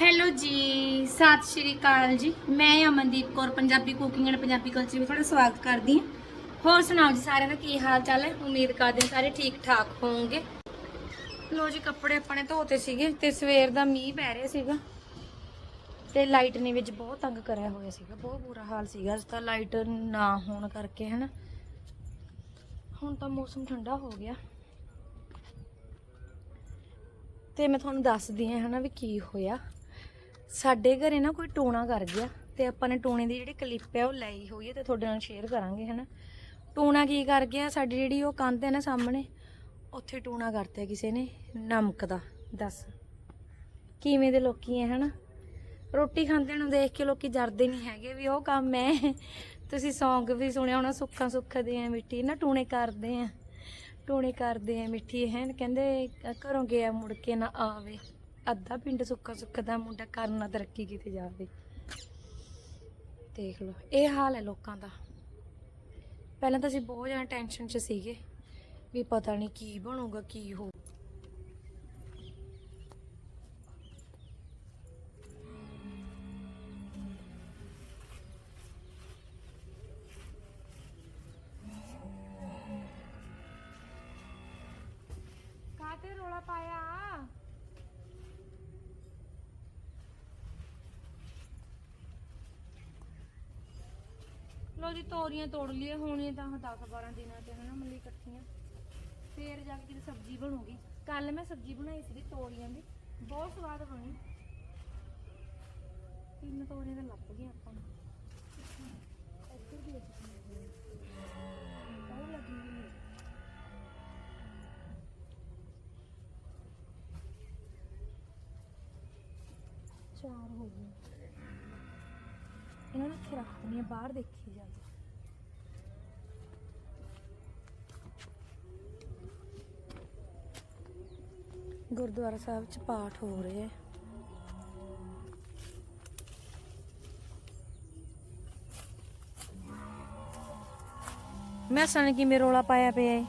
Hello ਜੀ, ਸਤਿ ਸ਼੍ਰੀ ਅਕਾਲ ਜੀ। ਮੈਂ Amandeep Kaur, Punjabi cooking and Punjabi culture ਵਿੱਚ ਤੁਹਾਡਾ ਸਵਾਗਤ ਕਰਦੀ ਹਾਂ। ਹੋਰ ਸੁਣਾਓ ਜੀ ਸਾਰਿਆਂ ਦਾ, ਕੀ ਹਾਲ ਚਾਲ ਹੈ? ਉਮੀਦ ਕਰਦੇ ਹਾਂ ਸਾਰੇ ਠੀਕ ਠਾਕ ਹੋਵੋਗੇ ਲੋ ਜੀ, ਕੱਪੜੇ ਆਪਣੇ ਧੋਤੇ ਸੀਗੇ ਤੇ ਸਵੇਰ ਦਾ ਮੀਂਹ ਪੈ ਰਿਹਾ ਸੀਗਾ। ਤੇ ਲਾਈਟ ਨੇ ਵਿੱਚ ਬਹੁਤ ਤੰਗ ਕਰਿਆ ਹੋਇਆ ਸੀਗਾ, ਬਹੁਤ ਬੁਰਾ ਹਾਲ ਸੀਗਾ। ਅੱਜ ਤਾਂ ਲਾਈਟ ਨਾ ਹੋਣ ਕਰਕੇ, ਹਨਾ। ਹੁਣ ਤਾਂ ਮੌਸਮ ਠੰਡਾ ਹੋ ਗਿਆ। ਤੇ ਮੈਂ ਤੁਹਾਨੂੰ ਦੱਸਦੀ ਹਾਂ, ਹਨਾ, ਵੀ ਕੀ ਹੋਇਆ। ਸਾਡੇ ਘਰੇ ਨਾ ਕੋਈ ਟੂਣਾ ਕਰ ਗਿਆ ਤੇ ਆਪਾਂ ਨੇ ਟੂਣੇ ਦੀ ਜਿਹੜੀ ਕਲਿੱਪ ਹੈ ਉਹ ਲਈ ਹੋਈ ਹੈ ਤੇ ਤੁਹਾਡੇ ਨਾਲ ਸ਼ੇਅਰ ਕਰਾਂਗੇ, ਹਨਾ? ਟੂਣਾ ਕੀ ਕਰ ਗਿਆ? ਸਾਡੀ ਜਿਹੜੀ ਉਹ ਕੰਧ ਹੈ ਨਾ ਸਾਹਮਣੇ, ਉੱਥੇ ਟੂਣਾ ਕਰਤਾ ਕਿਸੇ ਨੇ, ਨਮਕ ਦਾ, ਦੱਸ। ਕਿਵੇਂ ਦੇ ਲੋਕੀ ਐ ਹਨਾ? ਰੋਟੀ ਖਾਂਦੇ ਨੂੰ ਦੇਖ ਕੇ ਲੋਕੀ ਜਰਦੇ ਨਹੀਂ ਹੈਗੇ ਵੀ ਉਹ ਕੰਮ ਹੈ ਤੁਸੀਂ ਸੌਂਗ ਵੀ ਸੁਣਿਆ ਹੋਣਾ, ਸੁੱਖਾਂ ਸੁੱਖਦੇ ਆ ਮਿੱਟੀ ਨਾ ਟੂਣੇ ਕਰਦੇ ਆ। ਟੂਣੇ ਕਰਦੇ ਆ ਮਿੱਠੀ, ਹੈ? ਕਹਿੰਦੇ ਘਰੋਂ ਗਿਆ ਮੁੜ ਕੇ ਨਾ ਆਵੇ। ਅੱਧਾ ਪਿੰਡ ਸੁੱਕਾ ਸੁੱਕਾ ਦਾ ਮੁੰਡਾ ਕਰਨਾ ਤਰੱਕੀ ਕਿਤੇ ਜਾਵੇ ਦੇਖ ਲਓ, ਇਹ ਹਾਲ ਹੈ ਲੋਕਾਂ ਦਾ। ਪਹਿਲਾਂ ਤਾਂ ਅਸੀਂ ਬਹੁਤ ਜ਼ਿਆਦਾ ਟੈਨਸ਼ਨ 'ਚ ਸੀਗੇ ਵੀ ਪਤਾ ਨਹੀਂ ਕੀ ਬਣੂਗਾ, ਕੀ ਹੋ ਲੋ ਤੋਰੀਆਂ ਤੋੜ ਲਈਏ ਹੋਣੀਆਂ ਤਾਂ 10 12 ਦਿਨਾਂ ਤੇ ਹਨਾ ਮੱਲੀ ਇਕੱਠੀਆਂ। ਫੇਰ ਜਾ ਕੇ ਕਿਤੇ ਸਬਜ਼ੀ ਬਣੂਗੀ। ਕੱਲ ਮੈਂ ਸਬਜ਼ੀ ਬਣਾਈ ਸੀ ਤੋਰੀਆਂ ਦੀ, ਬਹੁਤ ਸਵਾਦ ਬਣੀ। ਤਿੰਨ ਤੋਰੀਆਂ ਤਾਂ ਲੱਭ ਗਈਆਂ ਆਪਾਂ ਨੂੰ। ਇੱਧਰ ਵੀ ਉਹ ਲੱਗੀ ਹੋਈ ਹੈ। ਚਾਰ ਹੋ ਗਏ ਇਹਨਾਂ ਨੂੰ ਇੱਥੇ ਰੱਖ ਦਿੰਦੀ ਹਾਂ, ਬਾਹਰ ਦੇਖੀ ਜਾਂਦੀ ਗੁਰਦੁਆਰਾ ਸਾਹਿਬ ਚ ਪਾਠ ਹੋ ਰਿਹਾ ਹੈ। ਮੈਂ ਸਣ ਕਿਵੇਂ ਰੋਲਾ ਪਾਇਆ ਪਿਆ ਹੈ।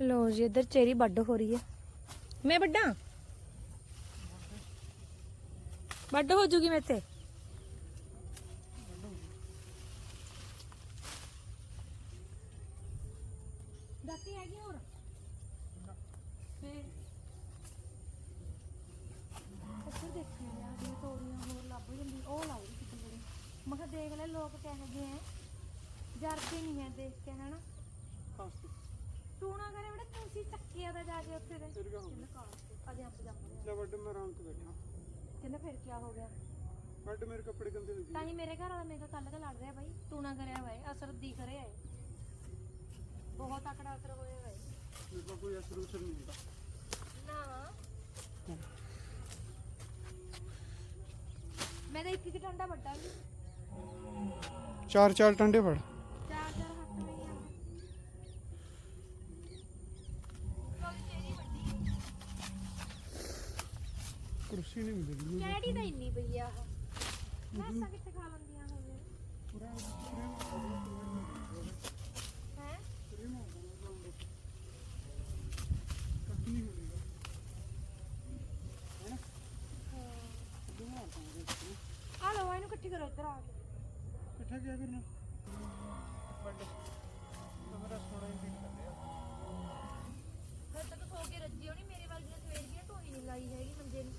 ਲੋ ਜੀ, ਇੱਧਰ ਚੇਰੀ ਵੱਡ ਹੋ ਰਹੀ ਹੈ। ਮੈਂ ਵੱਡਾ ਵੱਡ ਹੋ ਜੂਗੀ ਮੈਂ ਤੇ ਦਾਤੀ ਹੈਗੀ ਹੋਰ? ਫੇਰ ਉੱਧਰ ਦੇਖੀ ਆ ਜੇ ਤੋਰੀਆਂ ਹੋਰ ਲੱਭ ਜਾਂਦੀ ਉਹ ਲਾਉ ਕਿਤੇ ਬੜੀ ਮੈਂ ਕਿਹਾ ਦੇਖ ਲੈ ਲੋਕ ਕਿਹੋ ਜਿਹੇ ਐ ਜਰਦੇ ਨਹੀਂ ਹੈ ਦੇਖ ਕੇ ਹਨਾ? ਤੂੰ ਨਾ ਕਰੇ ਬੜਾ ਤੁਸੀਂ ਚੱਕਿਆ ਦਾ ਜਾ ਕੇ ਉੱਥੇ ਦੇ। ਤੇ ਅਜੇ ਆਪ ਜਾਂਦੇ ਲੈ ਵੱਡ ਮੈਂ ਆਰਾਮ ਤੇ ਬੈਠਾ। ਕਹਿੰਦਾ ਫਿਰ ਕੀ ਹੋ ਗਿਆ? ਵੱਡ ਮੇਰੇ ਕੱਪੜੇ ਗੰਦੇ ਹੋ ਤਾਂ ਹੀ ਮੇਰੇ ਘਰ ਵਾਲਾ ਮੇਰੇ ਕੱਲ ਦਾ ਲੜ ਰਿਹਾ ਬਾਈ ਤੂੰ ਨਾ ਕਰਿਆ ਹੋਇਆ ਅਸਰ ਦੀ ਕਰਿਆ ਏ ਬਹੁਤ ਤਕੜਾ ਅਸਰ ਹੋਇਆ ਹੋਇਆ ਏ। ਮੇਰੇ ਕੋਲ ਕੋਈ ਅਸਰ ਉਸਰ ਨਹੀਂ ਹੁੰਦਾ। ਨਾ। ਮੈਂ ਤਾਂ ਇੱਕ ਇੱਕ ਡੰਡਾ ਵੱਡਾ ਵੀ ਚਾਰ ਚਾਰ ਟੰਡੇ ਫੜ ਚਾਰ ਚਾਰ ਹੱਥ ਨਹੀਂ ਆ ਕੁਰਸੀ ਨਹੀਂ ਮਿਲਦੀ ਕਿਹੜੀ ਤਾਂ ਇੰਨੀ ਪਈ ਆ ਆਹ? ਮੈਸਾਂ ਕਿੱਥੇ ਖਾ ਲੈਂਦੀਆਂ ਹੋਵੇ ਹੈ? ਆ ਲਓ ਇਹਨੂੰ ਇਕੱਠੀ ਕਰੋ ਇੱਧਰ ਆ ਕੇ। ਇਕੱਠਾ ਕਰਨਾ? ਮੇਰਾ ਸੋਣਾ ਹੀ ਦਿਨ ਕਰ ਲਿਆ ਹਰ ਤੱਕ ਸੋ ਕੇ ਰੱਜੀ ਹੋਣੀ ਮੇਰੇ ਵੱਲ ਸਵੇਰ ਦੀਆਂ ਢੋਈ ਨਹੀਂ ਲਾਈ ਹੈਗੀ ਮੰਜੇ ਨੂੰ।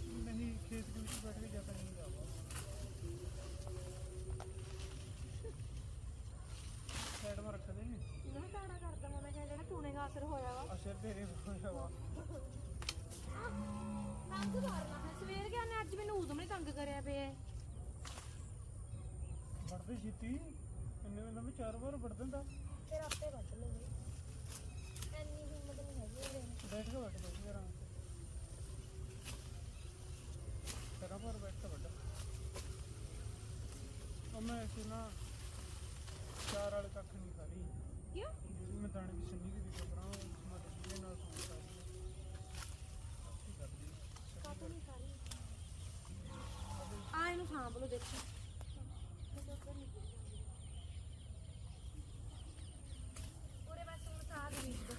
ਨਹੀਂ ਖੇਤ ਦੇ ਵਿੱਚ ਬੈਠ ਕੇ ਜਾਤਾ ਨਹੀਂ ਜਾਵਾ ਸਾਈਡ ਮਾ ਰੱਖ ਦੇਂਗੇ ਨਾ ਮੈਂ ਕਿਹਾ ਜਿਹੜਾ ਦਾ ਅਸਰ ਹੋਇਆ ਵਾ ਅਸਰ ਤੇਰੇ ਹੋਇਆ ਵਾ ਤੰਗ ਕਰਨਾ ਹੈ ਸਵੇਰ ਗਿਆ ਨੇ ਅੱਜ ਮੈਨੂੰ ਉਦੋਂ ਨੇ ਤੰਗ ਕਰਿਆ ਪਿਆ ਵੜਦੇ ਵੱਡਦੇ ਛੇਤੀ ਇੰਨੇ ਵੇਲੇ ਮੈਂ ਚਾਰ ਵਾਰ ਵੱਢ ਦਿੰਦਾ ਫਿਰ ਆਪੇ ਵੱਢ ਲੂੰਗੀ ਐਨੀ ਹਿੰਮਤ ਨਹੀਂ ਹੈਗੀ ਬੈਠ ਕੇ ਵੱਢ ਬੈਠ ਆਰਾਮ ਤੇ ਤੇਰਾ ਪਰ ਬੈਠ ਕੇ ਉਹ ਮੈਂ ਐਸੇ ਨਾ ਚਾਰ ਵਾਲੇ ਕੱਖ ਨਹੀਂ ਖਾ ਕਿਉਂ? ਜਿਹੜੀ ਮੈਂ ਦਾਣੇ ਦੀ ਸੰਨੀ ਦੀ ਵੀ ਉਸ ਮੈਂ ਦੇ ਨਾਲ ਸੌਂ ਸਕਦੀ ਕਾਤੋਂ ਨਹੀਂ ਖਾ ਆ ਇਹਨੂੰ ਸਾਂਭ ਲਓ ਦੇਖੋ ਉਰੇ ਬਸ ਹੁਣ ਸਾਹ ਦੇ ਵਿੱਚ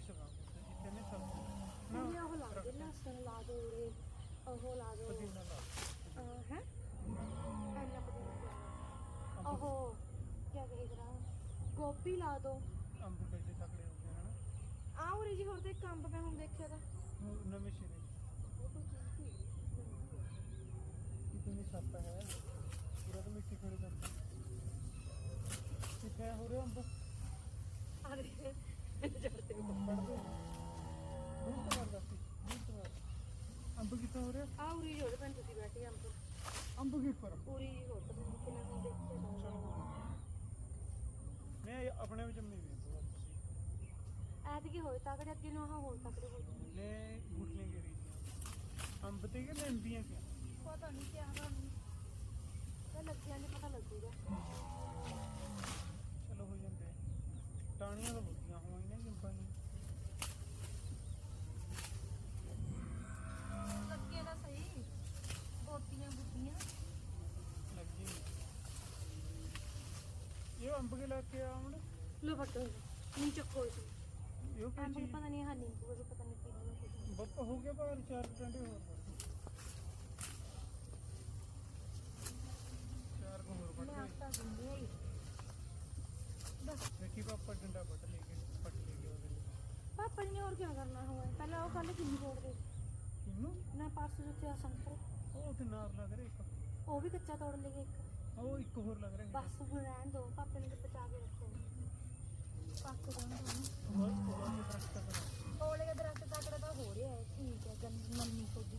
ਸਕਾਂ ਜਿੱਥੇ ਨੇ ਸਭ ਮੰਮੀ ਉਹ ਲਾ ਦੇ ਲਸਣ ਲਾ ਦੋ ਉਰੇ ਉਹ ਲਾ ਦੋ। ਪੁਦੀਨਾ ਲਾ ਹੈ? ਐਨਾ ਪੁਦੀਨਾ ਉਹ ਕੀ ਕਹੇ ਜਰਾ ਗੋਭੀ ਲਾ ਦੋ। ਅੰਬ ਕਿੱਡੇ ਤਕੜੇ ਹੋ ਗਏ ਹਨਾ? ਆ ਉਰੇ ਜੀ ਹੋਰ ਤੇ ਕੰਬ ਮੈਂ ਹੁਣ ਦੇਖਿਆ ਤਾਂ। ਨਵੇਂ ਸਿਰੇ। ਕਿਤਨੀ ਸੱਪ ਹੈ। ਪੂਰਾ ਤਾਂ ਮਿੱਟੀ ਖੜੀ ਕਰਦਾ। ਕਿੱਥੇ ਹੋ ਰਿਹਾ ਅੰਬ? ਅਰੇ ਅੰਬ ਕਿੱਥੇ ਹੋ ਰਿਹਾ ਆ ਉਰੀ ਜੋੜ ਪੈਣ ਤੁਸੀਂ ਬੈਠੇ ਅੰਬ ਅੰਬ ਕੀ ਪਰ ਪੂਰੀ ਹੋਰ ਪਤਾ ਨਹੀਂ ਕਿੰਨਾ ਹੁਣ ਦੇਖਿਆ ਤਾਂ। ਮੈਂ ਇਹ ਆਪਣੇ ਵਿੱਚ ਜੰਮੀ ਵੀ ਐਤਕੀ ਹੋਏ ਤਕੜੇ ਅੱਗੇ ਨੂੰ ਆਹ ਹੋਰ ਤਕੜੇ ਹੋ ਜਾਣਗੇ ਨੇ ਗੁੱਟਨੇ ਗੇਰੀ ਅੰਬ ਤੇ ਕਿ ਲੈਂਦੀਆਂ ਕਿ ਪਤਾ ਨਹੀਂ ਕਿਆ ਤੁਹਾਨੂੰ ਇਹ ਲੱਗਿਆ ਨਹੀਂ ਪਤਾ ਲੱਗੂਗਾ ਚਲੋ ਹੋ ਜਾਂਦੇ ਟਾਣੀਆਂ ਤਾਂ ਬੁੱਧੀਆਂ ਹੋਈਆਂ ਨੇ ਜੰਬਾਂ ਦੀਆਂ ਲੱਗੇ ਤਾਂ ਸਹੀ ਬੋਟੀਆਂ ਬੁੱਟੀਆਂ ਲੱਗੀ ਇਹ ਅੰਬ ਕੇ ਲਾ ਕੇ ਆਉਣ ਲੋ ਫਟੋ ਨਹੀਂ ਚੱਕੋ ਇਸ ਇਹ ਕੋਈ ਐਂ ਚੀਜ਼? ਪਤਾ ਨਹੀਂ ਹਾਂ ਨਹੀਂ ਕੋਈ ਪਤਾ ਨਹੀਂ ਕੀ ਹੋਣਾ ਬੱਪ ਹੋ ਗਿਆ ਬਾਹਰ ਚਾਰ ਡੰਡੇ ਹੋਰ ਚਾਰ ਕੋ ਹੋਰ ਮੈਂ ਆਟਾ ਦਿੰਦੀ ਹਾਂ। ਦੇਖੀ ਪਾਪਾ ਡੰਡਾ ਵੱਟ ਲੈ ਕੇ ਪੱਟ ਲੈ ਕੇ ਉਹਦੇ ਪਾਪਾ ਨੇ ਹੋਰ ਕੀ ਕਰਨਾ ਹੋਇਆ ਪਹਿਲਾਂ ਉਹ ਕੱਲ ਕਿੰਨੀ ਤੋੜਦੇ ਕਿੰਨੂੰ? ਨਾ ਪਰਸੋਂ ਜਿੱਤੇ ਆ ਸੰਤਰੇ। ਉਹ ਤੇ ਨਾਰ ਲੱਗ ਰਿਹਾ ਇੱਕ। ਉਹ ਵੀ ਕੱਚਾ ਤੋੜ ਲਏ ਇੱਕ। ਉਹ ਇੱਕ ਹੋਰ ਲੱਗ ਰਿਹਾ। ਬਸ ਹੁਣ ਰਹਿਣ ਦੋ ਪਾਪੇ ਨੇ ਬਚਾ ਕੇ ਰੱਖੋ ਪੱਕ ਜਾਣ ਦੋ ਬਹੁਤ ਬਹੁਤ ਦਰਖਤ ਹੈ ਕੋਲੇ ਦਾ ਦਰਖਤ ਤਕੜਾ ਤਾਂ ਹੋ ਰਿਹਾ ਹੈ ਠੀਕ ਹੈ ਗੰ ਮੰਨੀ ਕੋਦੀ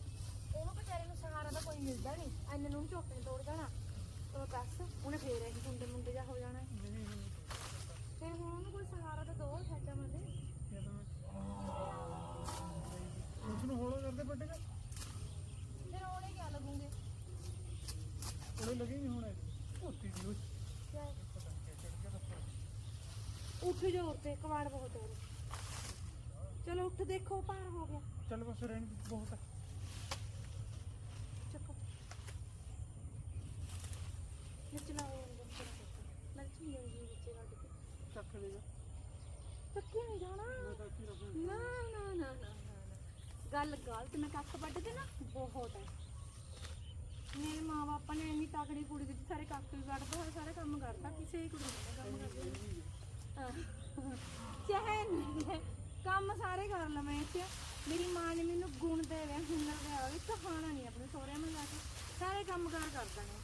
ਉਹਨੂੰ ਵਿਚਾਰੇ ਨੂੰ ਸਹਾਰਾ ਤਾਂ ਕੋਈ ਮਿਲਦਾ ਨਹੀਂ। ਐਨੇ ਨੂੰ ਝੋਟੇ ਨੇ ਤੋੜ ਜਾਣਾ। ਉਹ ਬਸ ਉਹਨੇ ਫੇਰ ਇਹ ਮੁੰਡੇ ਮੁੰਡੇ ਜਾ ਹੋ ਜਾਣਾ। ਹੈ। ਨਹੀਂ ਨਹੀਂ ਨਹੀਂ ਫਿਰ ਹੁਣ ਉਹਨੂੰ ਕੋਈ ਸਹਾਰਾ ਤਾਂ ਦੋ ਛੱਡਾਂ ਮੰਦੇ ਇਹ ਤਾਂ ਮੈਂ ਉਸ ਨੂੰ ਹੋਲੋ ਕਰਦੇ ਪੱਟੇਗਾ ਫਿਰ ਉਹਨੇ ਕੀ ਲੱਗੂਗੇ? ਉਹਨੇ ਲੱਗੇਗੀ ਹੁਣ ਧੋਤੀ ਦੀ ਉਹ ਕਿਆ ਹੈ? ਪਤਾ ਨਹੀਂ ਕਿਆ ਚੜ ਗਿਆ ਤਾਂ ਉੱਠ ਜੋਰ ਤੇ ਕਵਾੜ ਬਹੁਤ ਹੋ। ਚਲੋ ਉੱਠ ਦੇਖੋ ਪਾਰ ਹੋ ਗਿਆ। ਚੱਲ ਬਸ ਰਹਿਣ ਦੀ ਬਹੁਤ ਹੈ। ਚੱਕੋ ਵਿੱਚ ਲਾਓ ਅੰਦਰ ਚਲਾ ਮੈਂ ਚੀਜ਼ ਜੀ ਵਿੱਚ ਰੱਖ ਕੇ। ਚੱਕ ਲੇਗਾ ਚੱਕੀ ਨਹੀਂ ਜਾਣਾ। ਨਾ ਨਾ ਨਾ ਨਾ। ਗੱਲ ਗਲਤ ਮੈਂ ਕੱਖ ਵੱਢਦੇ ਨਾ ਬਹੁਤ ਹੈ। ਮੇਰੇ ਮਾਂ ਬਾਪਾ ਨੇ ਇੰਨੀ ਤਕੜੀ ਕੁੜੀ ਦਿੱਤੀ ਸਾਰੇ ਕੱਖ ਵੀ ਵੱਢਦਾ ਸਾਰੇ ਕੰਮ ਕਰਦਾ ਕਿਸੇ ਕੁੜੀ ਨੇ ਕੰਮ ਕਰਦੀ। ਚਾਹੇ ਕੰਮ ਸਾਰੇ ਕਰ ਲਵਾਂ ਇੱਥੇ। ਮੇਰੀ ਮਾਂ ਨੇ ਮੈਨੂੰ ਗੁਣ ਦੇ ਰਿਹਾ ਹੁਨਰ ਦੇ ਰਿਹਾ ਇੱਕ ਨਹੀਂ ਆਪਣੇ ਸਹੁਰਿਆਂ ਨੂੰ ਜਾ ਕੇ। ਸਾਰੇ ਕੰਮ ਕਾਰ ਕਰਦਾ ਨੇ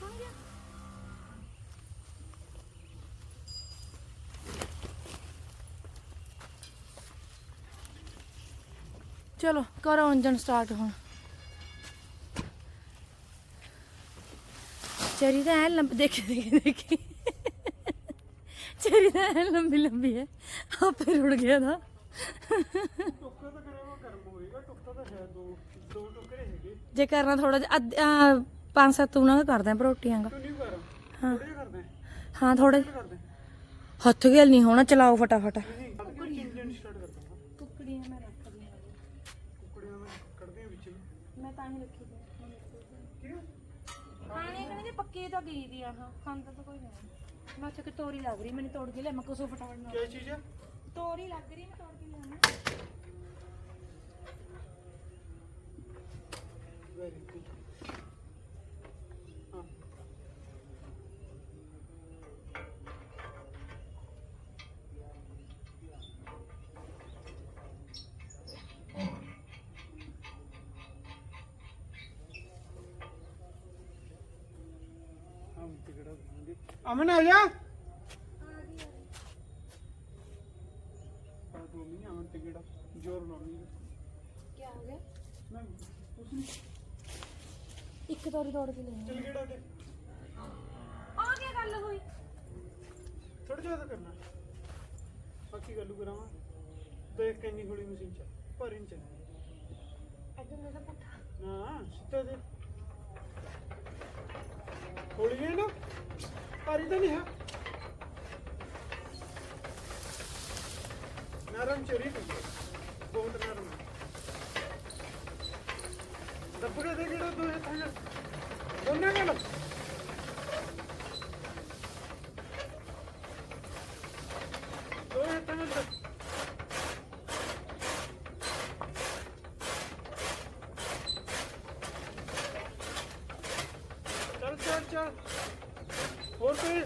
ਸਮਝਿਆ? ਚਲੋ, ਕਰੋ ਇੰਜਨ ਸਟਾਰਟ ਹੁਣ। ਚਰੀ ਤਾਂ ਐ ਲੰਬੀ ਦੇਖੀ ਦੇਖੀ ਦੇਖੀ। ਚਰੀ ਤਾਂ ਐ ਲੰਬੀ ਲੰਬੀ ਹੈ। ਆਪੇ ਰੁੜ ਗਿਆ ਦਾ ਟੁੱਕਾ ਤਾਂ ਕਰਿਆ ਵਾ ਗਰਮ ਹੋਏਗਾ ਟੁੱਕਾ ਤਾਂ ਹੈ ਦੋ ਦੋ ਟੁਕੜੇ ਹੈਗੇ ਜੇ ਕਰਨਾ ਥੋੜਾ ਜਿਹਾ ਅੱਧ- ਆਹ, ਪੰਜ ਸੱਤ ਉਹਨਾਂ ਦਾ ਕਰਦੇ ਆ ਰੋਟੀਆਂ ਦਾ ਤੂੰ ਨਹੀਂ ਕਰ? ਹਾਂ। ਥੋੜੇ ਜਿਹੇ ਕਰਦੇ ਹਾਂ ਥੋੜੇ ਕਰਦੇ? ਹੱਥ ਗੇਲ ਨਹੀਂ ਹੋਣਾ ਚਲਾਓ ਫਟਾਫਟ। ਇੰਜਨ ਸਟਾਰਟ ਕਰਦਾ ਕੁੱਕੜੀਆਂ। ਮੈਂ ਰੱਖਦੀ ਹਾਂ ਕੁਕੜੀਆਂ ਮੈਂ ਕੱਢਦੇ ਆ ਵਿੱਚ ਮੈਂ ਤਾਂ ਹੀ ਰੱਖੀ ਕਿਉਂ? ਖਾਣੇ ਕਹਿੰਦੇ ਪੱਕੇ ਤਾਂ ਗਈ ਦੀ ਆ ਹਾਂ ਖਾਂਦਾ ਤਾਂ ਮੈਂ ਚੱਕ ਤੋਰੀ ਲੱਗ ਰਹੀ ਮੈਨੂੰ ਤੋੜ ਕੇ ਲੈ ਮੈਂ ਕੁਸੋ ਫਟਾਫਟ ਨਾਲ ਕੀ ਚੀਜ਼ ਹੈ ਤੋਰੀ ਲੱਗ ਰਹੀ ਮੈਂ ਤੋੜ ਕੇ ਲਿਆਵਾਂ। ਵੈਰੀ ਗੁੱਡ ਹਾਂ ਹਮ ਟਿਕੜਾ ਦੇਂਗੇ ਅਮਨ ਆ ਜਾ। ਅਮਨ ਟਿਕੜਾ ਜੋਰ ਲਾਉਣੀ ਕੀ ਹੋ ਗਿਆ? ਮੈਂ ਕੁਛ ਨਹੀਂ। ਇੱਕ ਤੋਰੀ ਤੋੜ ਕੇ ਲੈਣੀ ਚੱਲ ਕਿਹੜਾ ਦੇ ਆ ਕੀ ਗੱਲ ਹੋਈ? ਥੋੜਾ ਜ਼ਿਆਦਾ ਕਰਨਾ। ਬਾਕੀ ਗੱਲੂ ਕਰਾਵਾਂ ਦੇਖ ਕਿੰਨੀ ਹੌਲੀ ਮਸ਼ੀਨ ਚ ਪਰ ਇੰਚ ਇੱਧਰ ਮੇਰਾ ਪੁੱਠਾ ਨਾ ਸਿੱਧਾ ਦੇ। ਨਾ? व्यापारी तर नाही हा नरम चोरी बहुत नरम आहे दबके दे गेलो तू हे थांब बोलण्या गेलो तो हे थांब चल चल चल ਹੋਰ ਤੇ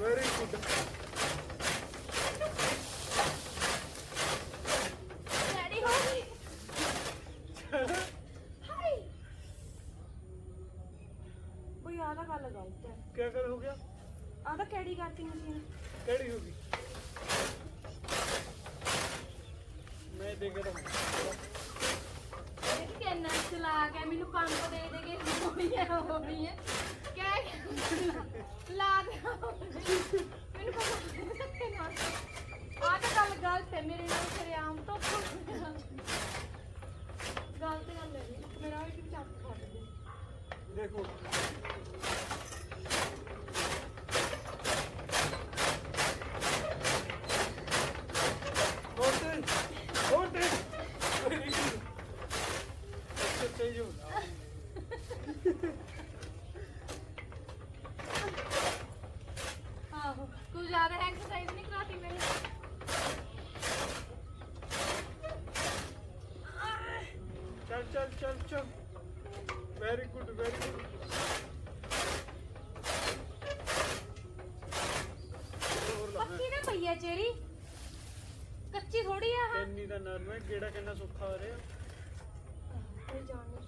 ਵੈਰੀ ਗੁੱਡ ਰੈਡੀ ਹੋ ਗਈ ਹਾਈ ਬਈ ਆ ਤਾਂ ਗੱਲ ਗਲਤ ਹੈ। ਕੀ ਕਰ ਹੋ ਗਿਆ? ਆ ਤਾਂ ਕਿਹੜੀ ਕਰਤੀ ਮਸ਼ੀਨ ਕਿਹੜੀ ਹੋ ਗਈ ਮੈਂ ਦੇਖਦਾ ਇਹ ਕਿੰਨਾ ਚਲਾ ਕੇ ਮੈਨੂੰ ਪੰਪ ਦੇ ਦੇ ਕੇ ਹੋਣੀ ਹੈ ਹੋਣੀ ਹੈ। ਕਹਿ ਲਾ ਦੇ। ਮੈਨੂੰ ਪਤਾ ਆ ਤਾਂ ਗੱਲ ਗਲਤ ਹੈ, ਮੇਰੇ ਨਾਲ ਸ਼ਰਿਆਮ ਤੋਂ ਗਲਤ ਗੱਲ ਹੈ ਮੇਰਾ ਵੀ ਚੱਕ ਖਾ ਦੇ। ਦੇਖੋ ਹੋਰ ਤੇ ਹੋਰ ਤੇ ਵੈਰੀ ਗੁੱਡ ਅੱਛਾ ਸਹੀ ਹੋ ਤੂੰ ਐਕਸਰਸਾਈਜ਼ ਨਹੀਂ ਕਰਾਤੀ ਮੈਨੂੰ। ਚੱਲ ਚੱਲ ਚੱਲ ਚੱਲ। ਵੈਰੀ ਗੁੱਡ ਵੈਰੀ ਗੁੱਡ ਹੋਰ ਲਾ। ਪੱਕੀ ਨਾ ਪਈ ਹੈ ਚੇਰੀ ਕੱਚੀ ਥੋੜੀ ਆ ਹਾਂ। ਕੰਨੀ ਦਾ ਨਰਮ ਹੈ ਕਿਹੜਾ ਕਿੰਨਾ ਸੁੱਖਾ ਹੋ ਰਿਹਾ।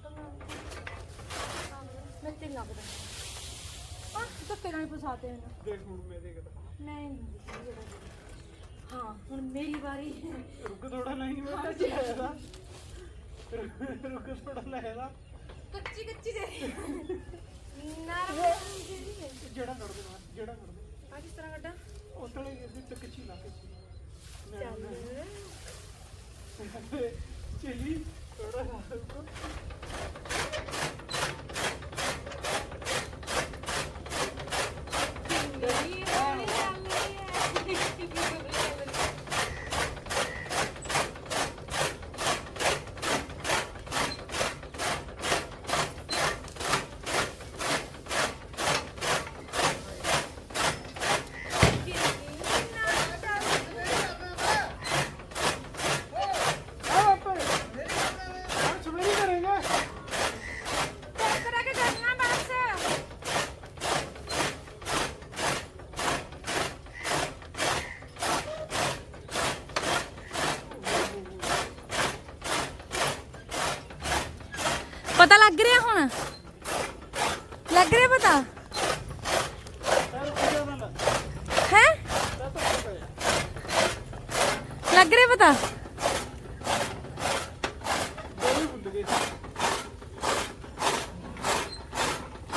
ਤਾਂ ਮੈਂ ਤੇ ਲੱਗਦਾ। ਆ ਧੱਕੇ ਨਾਲ ਹੀ ਫਸਾਤੇ ਮੈਨੂੰ ਦੇਖ ਹੁਣ ਮੈਂ ਦੇਖਦਾ ਮੈਂ ਨਹੀਂ ਦਿਖੀ ਜਿਹੜਾ ਹਾਂ ਹੁਣ ਮੇਰੀ ਵਾਰੀ। ਰੁਕ ਥੋੜਾ ਨਹੀਂ ਮੈਂ ਚਾਹਦਾ ਰੁਕ ਥੋੜਾ ਲੈਦਾ ਕੱਚੀ ਕੱਚੀ ਦੇ। ਨਰਮ ਜਿਹੜਾ ਕੱਢ ਦੇ ਬਾਹਰ, ਜਿਹੜਾ ਕੱਢ ਦੇ ਆ ਕਿਸ ਤਰ੍ਹਾਂ ਕੱਢਾਂ ਉਤਲੇ ਇਹਦੇ ਤੇ ਕੱਚੀ ਲਾ ਕੇ ਚੱਲ। ਚਲੀ ਥੋੜਾ ਰੁਕੋ।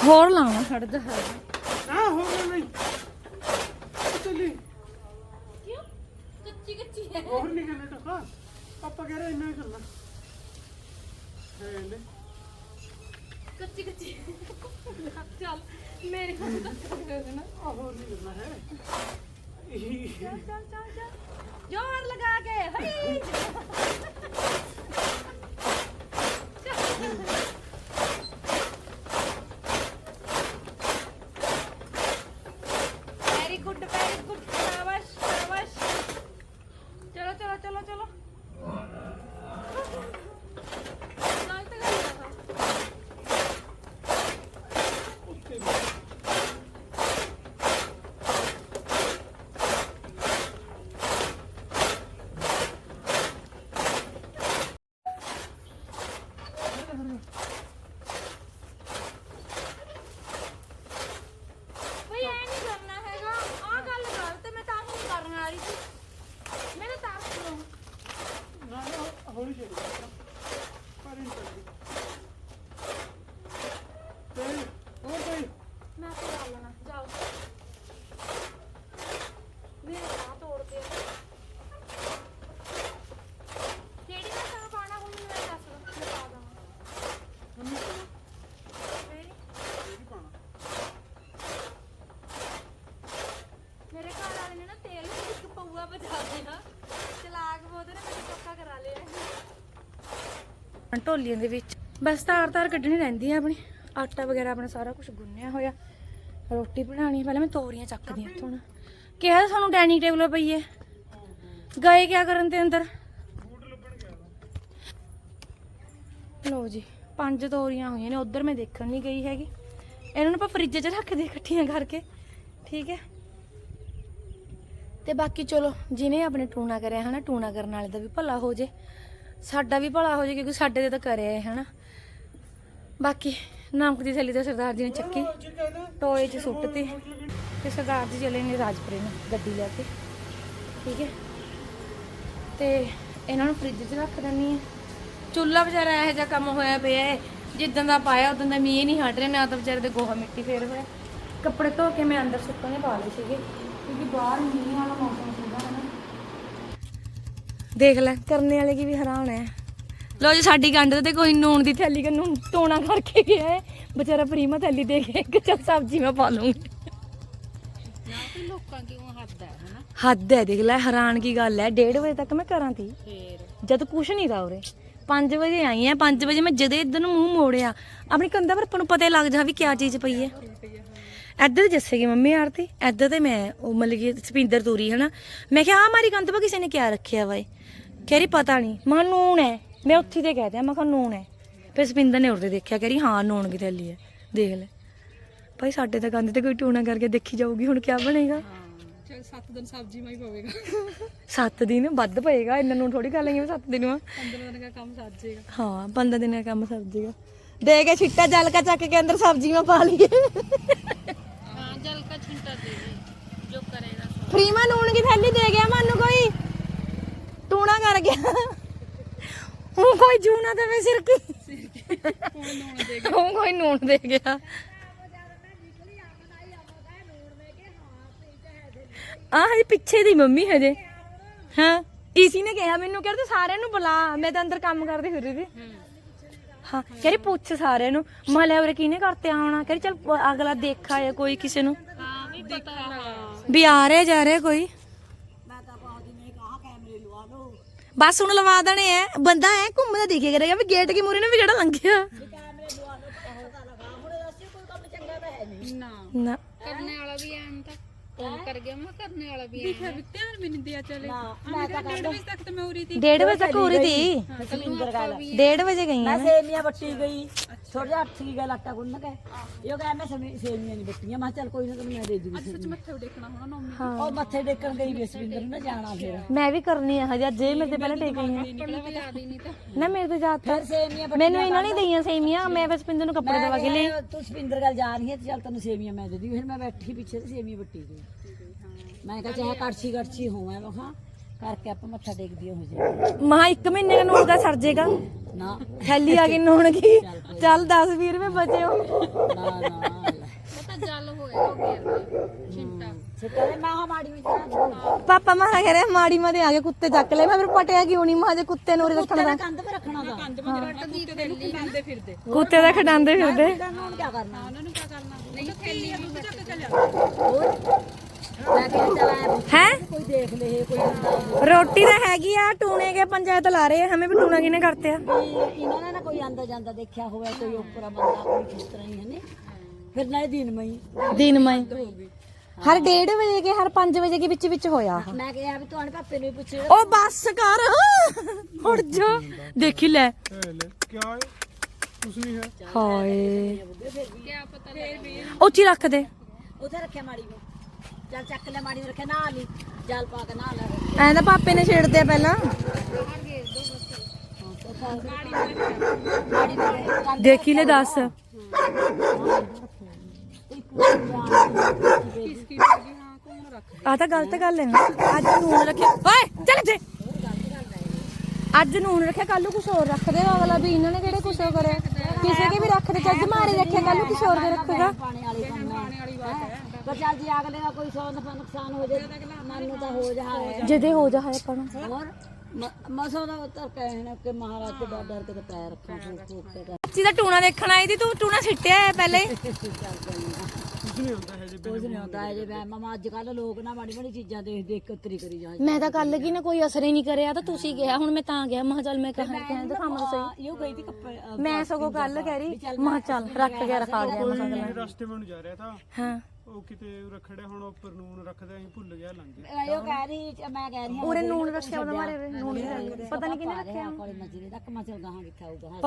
ਹੋਰ ਲਾਵਾਂ ਖੜਦਾ ਹੈ ਆ ਹੋ ਗਿਆ ਨਹੀਂ। ਚੱਲੀ ਕਿਉਂ? ਕੱਚੀ ਕੱਚੀ ਹੈ। ਹੋਰ ਨਹੀਂ ਕਰਨੇ ਤਾਂ ਪਾਪਾ ਕਹਿ ਰਹੇ ਇੰਨਾ ਕਰਨਾ। ਲੈ। ਕੱਚੀ ਕੱਚੀ। ਚੱਲ ਮੇਰੇ ਹੱਥ ਤੱਕ ਕਰ ਦੇਣਾ ਹੋਰ ਨਹੀਂ ਕਰਨਾ ਹੈ। ਚੱਲ ਚੱਲ ਚੱਲ ਚੱਲ। ਜ਼ੋਰ ਲਗਾ ਕੇ ਹਈ ਟੋਲੀਆਂ ਦੇ ਵਿੱਚ। ਬਸ ਤਾਰ ਤਾਰ ਕੱਢਣੀ ਰਹਿੰਦੀ ਆ ਆਪਣੀ। ਆਟਾ ਵਗੈਰਾ ਆਪਣਾ ਸਾਰਾ ਕੁਝ ਗੁੰਨਿਆ ਹੋਇਆ। ਰੋਟੀ ਬਣਾਣੀ ਪਹਿਲਾਂ ਮੈਂ ਤੋਰੀਆਂ ਚੱਕਦੀ ਆ ਹੁਣ ਕਿਹਾ ਸਾਨੂੰ ਡਾਈਨਿੰਗ ਟੇਬਲ ਪਈ ਹੈ ਗਏ ਕਿਆ ਕਰਨ ਤੇ ਅੰਦਰ? ਲੋ ਜੀ, ਪੰਜ ਤੋਰੀਆਂ ਹੋਈਆਂ ਨੇ। ਉਧਰ ਮੈਂ ਦੇਖਣ ਨਹੀਂ ਗਈ ਹੈਗੀ। ਇਹਨਾਂ ਨੂੰ ਆਪਾਂ ਫ੍ਰਿਜ 'ਚ ਰੱਖਦੇ ਇਕੱਠੀਆਂ ਕਰਕੇ। ਠੀਕ ਹੈ? ਤੇ ਬਾਕੀ ਚਲੋ ਜਿਵੇਂ ਆਪਣੇ ਟੂਣਾ ਕਰਿਆ ਹਨਾ, ਟੂਣਾ ਕਰਨ ਵਾਲੇ ਦਾ ਵੀ ਭਲਾ ਹੋ ਜੇ। ਸਾਡਾ ਵੀ ਭਲਾ ਹੋ ਜੇ ਕਿਉਂਕਿ ਸਾਡੇ ਤੇ ਤਾਂ ਕਰਿਆ ਹੈ ਹਨਾ। ਬਾਕੀ ਨਮਕ ਦੀ ਥੈਲੀ ਤਾਂ ਸਰਦਾਰ ਜੀ ਨੇ ਚੱਕੀ, ਟੋਏ 'ਚ ਸੁੱਟਤੀ ਤੇ ਸਰਦਾਰ ਜੀ ਚਲੇ ਨੇ ਰਾਜਪੁਰੇ ਨੂੰ ਗੱਡੀ ਲੈ ਕੇ, ਠੀਕ ਹੈ। ਤੇ ਇਹਨਾਂ ਨੂੰ ਫ੍ਰਿਜ 'ਚ ਰੱਖ ਦਿੰਨੀ ਹੈ। ਚੁੱਲ੍ਹਾ ਵਿਚਾਰਾ ਇਹੋ ਜਿਹਾ ਕੰਮ ਹੋਇਆ ਪਿਆ ਹੈ ਜਿੱਦਾਂ ਦਾ ਪਾਇਆ, ਉਦੋਂ ਦਾ ਮੀਂਹ ਨਹੀਂ ਹਟ ਰਿਹਾ, ਨਾ ਤਾਂ ਵਿਚਾਰੇ ਦੇ ਗੋਹਾ ਮਿੱਟੀ ਫੇਰ ਹੋਇਆ। ਕੱਪੜੇ ਧੋ ਕੇ ਮੈਂ ਅੰਦਰ ਸੁੱਕਣੇ ਪਾ ਲਏ ਸੀਗੇ, ਕਿਉਂਕਿ ਬਾਹਰ ਮੀਂਹ ਵਾਲਾ ਮੌਸਮ ਸੀਗਾ ਦੇਖ ਲੈ ਕਰਨੇ ਵਾਲੇ ਕੀ ਵੀ ਹੈਰਾਨ ਹੈ ਲੋ ਜੀ ਸਾਡੀ ਗੰਢ ਤੇ ਕੋਈ ਨੂਣ ਦੀ ਥੈਲੀ ਕਿ ਨੂਣ ਤੋਣਾ ਕਰਕੇ ਗਿਆ ਹੈ ਵਿਚਾਰਾ ਪ੍ਰੀਮਾ ਥੈਲੀ ਦੇ ਕੇ ਕਿ ਚੱਲ ਸਬਜ਼ੀ ਮੈਂ ਪਾ ਲੂੰਗੀ ਨਾ ਕਿ ਲੋਕਾਂ ਕਿਉਂ ਹੱਦ ਹੈ ਹਨਾ? ਹੱਦ ਹੈ ਦੇਖ ਲੈ ਹੈਰਾਨ ਕੀ ਗੱਲ ਹੈ 1:30 ਵਜੇ ਤੱਕ ਮੈਂ ਘਰਾਂ ਤੀ। ਫੇਰ? ਜਦ ਕੁਛ ਨਹੀਂ ਤਾ ਉਰੇ। 5 ਵਜੇ ਆਈ ਆ 5 ਵਜੇ ਮੈਂ ਜਦੇ ਇੱਧਰ ਨੂੰ ਮੂੰਹ ਮੋੜਿਆ। ਆਪਣੀ ਕੰਧਾਂ ਪਰ ਆਪਾਂ ਨੂੰ ਪਤਾ ਹੀ ਲੱਗ ਜਾ ਵੀ ਕੀ ਚੀਜ਼ ਪਈ ਹੈ ਇੱਧਰ ਜੱਸੇ ਕੀ ਮੰਮੀ ਆਰਤੀ ਇੱਧਰ ਤੇ ਮੈਂ ਉਹ ਮਤਲਬ ਕਿ ਸਪਿੰਦਰ ਤੂਰੀ ਹਨਾ। ਮੈਂ ਕਿਹਾ ਆ ਮਾਰੀ ਪਾ ਕਿਸੇ ਨੇ ਕਿਆ ਰੱਖਿਆ ਵਾ ਇਹ? ਕਹਿ ਰਹੀ ਪਤਾ ਨਹੀਂ ਮੈਂ ਕਿਹਾ ਨੂਣ ਹੈ। ਮੈਂ ਉੱਥੇ ਤੇ ਕਹਿ ਦਿਆ ਮੈਂ ਕਿਹਾ ਨੂਣ ਹੈ। ਫਿਰ ਸਪਿੰਦਰ ਨੇ ਉਰਦੇ ਦੇਖਿਆ ਕਹਿ ਰਹੀ ਹਾਂ ਨੂਣ ਕੀ ਥੈਲੀ ਹੈ। ਦੇਖ ਲੈ। ਭਾਈ ਸਾਡੇ ਤਾਂ ਕੰਧ ਤੇ ਕੋਈ ਟੂਣਾ ਕਰਕੇ ਦੇਖੀ ਜਾਊਗੀ ਹੁਣ ਕੀ ਬਣੇਗਾ? ਚਲ 7 ਦਿਨ ਸਬਜ਼ੀ ਮਾਈ ਪਵੇਗਾ। 7 ਦਿਨ ਵੱਧ ਪਏਗਾ ਇਹਨਾਂ ਨੂੰ ਥੋੜੀ ਕਰ ਲਾਂਗੇ 7 ਦਿਨ ਵਾ। 15 ਦਿਨ ਦਾ ਕੰਮ ਸੱਜ ਜਾਏਗਾ ਹਾਂ 15 ਦਿਨ ਦਾ ਕੰਮ ਸਬਜ਼ੀ ਦਾ ਦੇ ਕੇ ਛਿੱਟਾ ਜਲ ਕਾ ਚੱਕ ਕੇ ਅੰਦਰ ਸਬਜ਼ੀਆਂ ਪਾ ਲਈਏ। ਹਾਂ ਜਲ ਕਾ ਛਿੰਟਾ ਦੇ ਦੇ ਜੋ ਕਰੇਗਾ ਫਰੀ ਮਾ ਨੂਣ ਕੀ ਥੈਲੀ ਦੇ ਗਿਆ ਮੈਨੂੰ ਕੋਈ? ਟੂਣਾ ਕਰ ਗਿਆ। ਉਹ ਕੋਈ ਜੂਨਾ ਦੇਵੇ ਸਿਰ ਕੀ। ਦੇ ਉਹ ਕੋਈ ਨੂਣ ਦੇ ਗਿਆ। ਆ ਹਜੇ ਪਿੱਛੇ ਦੀ ਮੰਮੀ ਹਜੇ। ਹਾਂ ਇਸੀ ਨੇ ਕਿਹਾ ਮੈਨੂੰ ਕਹਿੰਦੇ ਸਾਰਿਆਂ ਨੂੰ ਬੁਲਾ ਮੈਂ ਤਾਂ ਅੰਦਰ ਕੰਮ ਕਰਦੀ ਫਿਰ ਰਹੀ ਸੀ ਹਾਂ ਕਹਿੰਦੀ ਪੁੱਛ ਸਾਰਿਆਂ ਨੂੰ ਮੈਂ ਲੈ ਉਰੇ ਕਿਹਨੇ ਕਰਤੇ ਆਉਣਾ? ਕਹਿੰਦੀ ਚਲ ਅਗਲਾ ਦੇਖਾ ਹੈ ਕੋਈ ਕਿਸੇ ਨੂੰ। ਹਾਂ ਵੀ ਪਤਾ ਹਾਂ ਵੀ ਆ ਰਿਹਾ ਜਾ ਰਿਹਾ ਕੋਈ? ਬਸ ਹੁਣ ਲਵਾ ਦੇਣੇ ਐ। ਬੰਦਾ ਐ ਘੁੰਮਦਾ ਦਿਖੇ ਕਰੇਗਾ ਵੀ ਗੇਟ ਕੀ ਮੂਰੇ ਨੇ ਵੀ ਜਿਹੜਾ ਲੰਘਿਆ। ਨਾ। ਨਾ। ਕਰਨੇ ਵਾਲਾ ਵੀ ਐਂ ਤਾਂ ਕੌਣ ਕਰ ਗਿਆ ਮੈਂ ਕਰਨੇ ਵਾਲਾ ਵੀ ਐਂ ਵੀ ਧਿਆਨ ਵੀ ਨਹੀਂ ਦਿਆ ਚਲੇ। ਮੈਂ ਤਾਂ ਡੇਢ ਵਜੇ ਤੱਕ ਤਾਂ ਮੈਂ ਉਰੀ ਤੀ 1:30 ਵਜੇ ਤੱਕ ਹੋ ਰਹੀ ਸੀ ਗੱਲ। 1:30 ਵਜੇ ਗਈ ਮੈਂ ਸੇਮੀਆਂ ਵੱਟੀ ਗਈ। ਥੋੜਾ ਜਿਹਾ ਅੱਠ ਕੀ ਗੱਲ ਆਟਾ ਗੁੰਨ ਕੇ। ਇਹ ਕਹਿੰਦਾ ਮੈਂ ਸਮੀ- ਸੇਮੀਆਂ ਨਹੀਂ ਵੱਟੀਆਂ ਮੈਂ ਕਿਹਾ ਚੱਲ ਕੋਈ ਨਾ ਤੈਨੂੰ ਮੈਂ ਦੇ ਦੂੰਗੀ ਸੱਚ ਮੱਥੇ ਦੇਖਣਾ ਹੋਣਾ ਨੌਮੀ ਉਹ ਮੱਥੇ ਟੇਕਣ ਗਈ ਬੇਸਵਿੰਦਰ ਨੂੰ ਨਾ ਜਾਣਾ ਫਿਰ। ਮੈਂ ਵੀ ਕਰਨੀ ਆ ਹਜੇ ਜੇ ਮੇਰੇ ਤੇ ਪਹਿਲਾਂ ਟੇਕ ਗਈ ਨਿਕਲਿਆ ਮੈਂ ਯਾਦ ਹੀ ਨਹੀਂ ਤਾਂ ਨਾ ਮੇਰੇ ਤੇ ਜਾਤ ਫਿਰ ਸੇਮੀਆਂ ਵੱਟ- ਮੈਨੂੰ ਇਹਨਾਂ ਨੇ ਦਈਆਂ ਸੇਮੀਆਂ ਮੈਂ ਬਸ ਪਿੰਦਰ ਨੂੰ ਕੱਪੜੇ ਦਵਾ ਕੇ ਲਈ। ਤੂੰ ਸਪਿੰਦਰ ਗੱਲ ਜਾ ਰਹੀ ਹੈ ਤੇ ਚੱਲ ਤੈਨੂੰ ਸੇਮੀਆਂ ਮੈਂ ਦੇ ਦੂੰ ਫਿਰ ਮੈਂ ਬੈਠੀ ਪਿੱਛੇ ਤੇ ਸੇਮੀਆਂ ਵੱਟੀ ਗਈ। ਮੈਂ ਕਿਹਾ ਚਾਹੇ ਕੜਛੀ ਕੜਛੀ ਹੋਵਾਂ ਮੈਂ ਕਿਹਾ ਕਰਕੇ ਆਪਾਂ ਮੱਥਾ ਟੇਕਦੀ ਹੋ ਜਾਏ ਮਹਾ ਇੱਕ ਮਹੀਨੇ ਦਾ ਨੂਣ ਦਾ ਸਰ ਜੇਗਾ। ਨਾ। ਥੈਲੀ ਆ ਗਈ ਨੂਣ ਕੀ ਚੱਲ 10 20 ਰੁਪਏ ਬਚੇ ਹੋ ਨਾ ਨਾ। ਉਹ ਤਾਂ ਜਲ ਹੋਏਗਾ ਗੇਰ ਛਿੰਟਾ। ਦੇ ਮੈਂ ਹਾਂ ਮਾੜੀ ਵਿੱਚ ਨਾ ਪਾਪਾ ਮਾਰਾ ਕਹਿ ਰਿਹਾ ਮਾੜੀ ਮਾਦੇ ਆ ਕੇ ਕੁੱਤੇ ਚੱਕ ਲੈ ਮੈਂ ਫਿਰ ਪਟਿਆ ਕਿਉਂ ਨਹੀਂ ਮਾਂ ਜੇ ਕੁੱਤੇ ਨੂੰ ਉਰੇ ਰੱਖਣ ਦਾ ਕੰਧ 'ਤੇ। ਰੱਖਣਾ ਦਾ ਦੀ ਥੈਲੀ ਖਾਂਦੇ ਫਿਰਦੇ। ਕੁੱਤੇ ਦਾ ਖਡਾਉਂਦੇ ਫਿਰਦੇ। ਇਹਨਾਂ ਨੂੰ ਕੀ ਕਰਨਾ? ਉਹਨਾਂ ਨੂੰ ਕੀ ਕਰਨਾ? ਨਹੀਂ ਥੈਲੀ ਆ ਦੁੱਧ ਚੱਕ ਚੱਲ ਹੋਰ? ਹੈ? ਰੋਟੀ ਤਾਂ ਹੈਗੀ ਆ ਟੂਣੇ ਕੇ ਪੰਚਾਇਤ ਲਾ ਰਹੇ ਆ ਹਮੇ ਵੀ ਟੂਣਾ ਕਿਨੇ ਕਰਤੇ ਆ? ਵੀ ਇਹਨਾਂ ਨੇ ਨਾ ਕੋਈ ਆਂਦਾ ਜਾਂਦਾ ਦੇਖਿਆ ਹੋਵੇ ਕੋਈ ਉੱਪਰਾ ਬੰਦਾ ਕੋਈ ਕਿਸ ਤਰ੍ਹਾਂ ਹੀ ਹੈ ਨੇ ਫਿਰ ਨਾਲੇ ਦਿਨ ਮਈ ਦਿਨ ਮੈਂ ਹਰ 1:30 ਵਜੇ ਕੇ ਹਰ 5 ਵਜੇ ਕੇ ਵਿੱਚ ਵਿੱਚ ਹੋਇਆ ਮੈਂ ਕਿਹਾ ਵੀ ਤੁਹਾਨੂੰ ਪਾਪੇ ਨੂੰ ਵੀ ਪੁੱਛ ਉਹ ਬੱਸ ਕਰ। ਉੜ ਜਾ। ਦੇਖੀ ਲੈ। ਲੈ ਕਿਆ ਹੈ ਕੁਛ ਨਹੀਂ ਹੈ ਹਾਏ ਉੱਚੀ ਰੱਖ ਦੇ। ਉੱਥੇ ਰੱਖਿਆ ਮਾੜੀ ਨੂੰ ਚੱਲ ਚੱਕ ਲੈ ਮਾੜੀ ਨੂੰ ਰੱਖਿਆ ਨਾ ਲਈ ਜਲ ਪਾ ਕੇ ਨਾ ਲੈ ਐਂ ਤਾਂ ਪਾਪੇ ਨੇ ਛੇੜਦੇ ਆ ਪਹਿਲਾਂ। ਦੇਖੀ ਲੈ ਦੱਸ। ਰੱਖ ਆ ਤਾਂ ਗਲਤ ਗੱਲ ਹੈ ਨਾ। ਅੱਜ ਨੂਨ ਰੱਖਿਆ। ਓਏ ਚੱਲ ਇੱਥੇ। ਅੱਜ ਨੂਨ ਰੱਖਿਆ ਕੱਲ ਨੂੰ ਕੁਝ ਹੋਰ ਰੱਖ ਦੇ ਅਗਲਾ ਵੀ। ਇਹਨਾਂ ਨੇ ਕਿਹੜੇ ਕੁਝ ਹੋਰ ਕਰਿਆ? ਕਿਸੇ ਕੇ ਵੀ ਰੱਖ ਦੇ ਚੱਜ ਮਾਰੇ ਰੱਖਿਆ ਕੱਲ ਨੂੰ ਕੁਝ ਹੋਰ ਦੇ ਰੱਖੇਗਾ। ਪਾਣੀ ਵਾਲੀ ਕੰਮ ਹੈ। ਪਰ ਚੱਲ ਜੀ ਅਗਲੇ ਦਾ ਕੋਈ ਸੌ ਨਫਾ ਨੁਕਸਾਨ ਹੋ ਜਾਏ ਮਨ ਨੂੰ ਤਾਂ ਹੋ ਜਾ ਹੈ। ਜਦੇ ਆਪਾਂ ਨੂੰ ਹੋਰ ਮਸੋ ਦਾ ਉੱਤਰ ਕਹਿਣਾ ਕਿ ਮਹਾਰਾਜ ਤੇ ਡਰ ਡਰ ਕੇ ਤੇ ਪੈਰ ਰੱਖਾਂ ਫੂਕ ਫੂਕ ਕੇ ਚੀ ਦਾ ਟੂਣਾ ਦੇਖਣ ਆਈ ਦੀ ਤੂੰ ਟੂਣਾ ਸਿੱਟਿਆ ਹੈ ਪਹਿਲੇ? ਕੁਛ ਨਹੀਂ ਹੁੰਦਾ ਹੈ ਜੀ ਕੁਝ ਨਹੀਂ ਹੁੰਦਾ ਹੈ ਜੇ ਮੈਂ ਮਮਾ ਅੱਜ ਕੱਲ ਲੋਕ ਨਾ ਮਾੜੀ ਮਾੜੀ ਚੀਜ਼ਾਂ ਦੇਖ ਦੇਖ ਕੇ ਉਤਰੀ ਕਰੀ ਜਾਂਦੇ ਮੈਂ ਤਾਂ ਕੱਲ ਕੀ ਨਾ ਕੋਈ ਅਸਰ ਹੀ ਨਹੀਂ ਕਰਿਆ ਤਾਂ ਤੁਸੀਂ ਗਿਆ ਹੁਣ ਮੈਂ ਤਾਂ ਗਿਆ ਮੈਂ ਕਿਹਾ ਚੱਲ ਮੈਂ ਕਹਾਂ ਕਹਿ ਦਿਖਾਵਾਂ ਤਾਂ ਸਹੀ। ਇਹੋ ਗਈ ਸੀ ਕੱਪੜੇ ਅਹ, ਮੈਂ ਸਗੋਂ ਕੱਲ ਕਹਿ ਰਹੀ ਚੱਲ ਰੱਖ ਗਿਆ ਰਖਾ ਗਿਆ ਮੈਂ ਕਿਹਾ ਇਹ ਰਸਤੇ ਮੈਨੂੰ ਜਾ ਰਿਹਾ ਤਾਂ। ਹਾਂ। ਉਹ ਕਿਤੇ ਰਖੜਿਆ ਹੁਣ ਉੱਪਰ ਨੂਨ ਰੱਖਦੇ ਅਸੀਂ ਭੁੱਲ ਗਿਆ ਲੰਘ ਇਹੋ ਕਹਿ ਰਹੀ ਮੈਂ ਕਹਿ ਰਹੀ ਹਾਂ ਉਰੇ ਨੂਨ ਰੱਖਿਆ ਉਹਦਾ ਮਾਰੇ ਉਰੇ ਨੂਨ ਪਤਾ ਨਹੀਂ ਕਿੰਨੇ ਰੱਖਿਆ। ਕੋਲੇ ਮਜਰੇ ਤੱਕ ਮੈਂ ਚਲ ਗਾਹਾਂ ਕਿੱਥੇ ਆਊਗਾ